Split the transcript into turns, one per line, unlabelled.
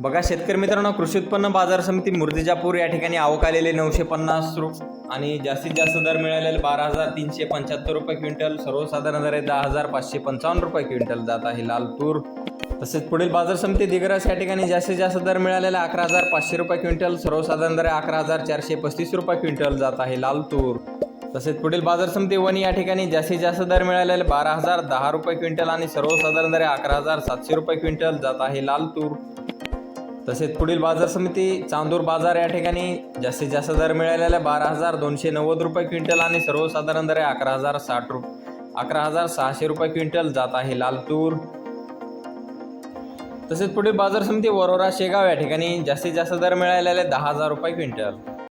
बघा शेतकरी मित्रांनो कृषी उत्पन्न बाजार समिती मुर्तिजापूर या ठिकाणी आवक आलेले नऊशे पन्नास रु आणि जास्तीत जास्त दर मिळालेले बारा हजार तीनशे पंच्याहत्तर रुपये क्विंटल. सर्वसाधारण दर आहे दहा हजार पाचशे पंचावन्न रुपये क्विंटल जात आहे लाल तूर. तसेच पुढील बाजार समिती दिग्रस या ठिकाणी जास्तीत जास्त दर मिळालेला अकरा हजार पाचशे रुपये क्विंटल. सर्वसाधारण दर अकरा हजार चारशे पस्तीस रुपये क्विंटल जात आहे लाल तूर. तसेच पुढील बाजार समिती वणी या ठिकाणी जास्तीत जास्त दर मिळालेले बारा हजार दहा रुपये क्विंटल आणि सर्वसाधारण दर अकरा हजार सातशे रुपये क्विंटल जात आहे लाल तूर. तसेच पुढील बाजार समिती चांदूर बाजार या ठिकाणी जास्तीत जास्त दर मिळालेला बारा हजार दोनशे नव्वद रुपये क्विंटल आणि सर्वसाधारण दर आहे अकरा हजार साठ रुप अकरा हजार सहाशे रुपये क्विंटल जात आहे लालतूर. तसेच पुढील बाजार समिती वरोरा शेगाव या ठिकाणी जास्तीत जास्त दर मिळालेले दहा हजार रुपये क्विंटल.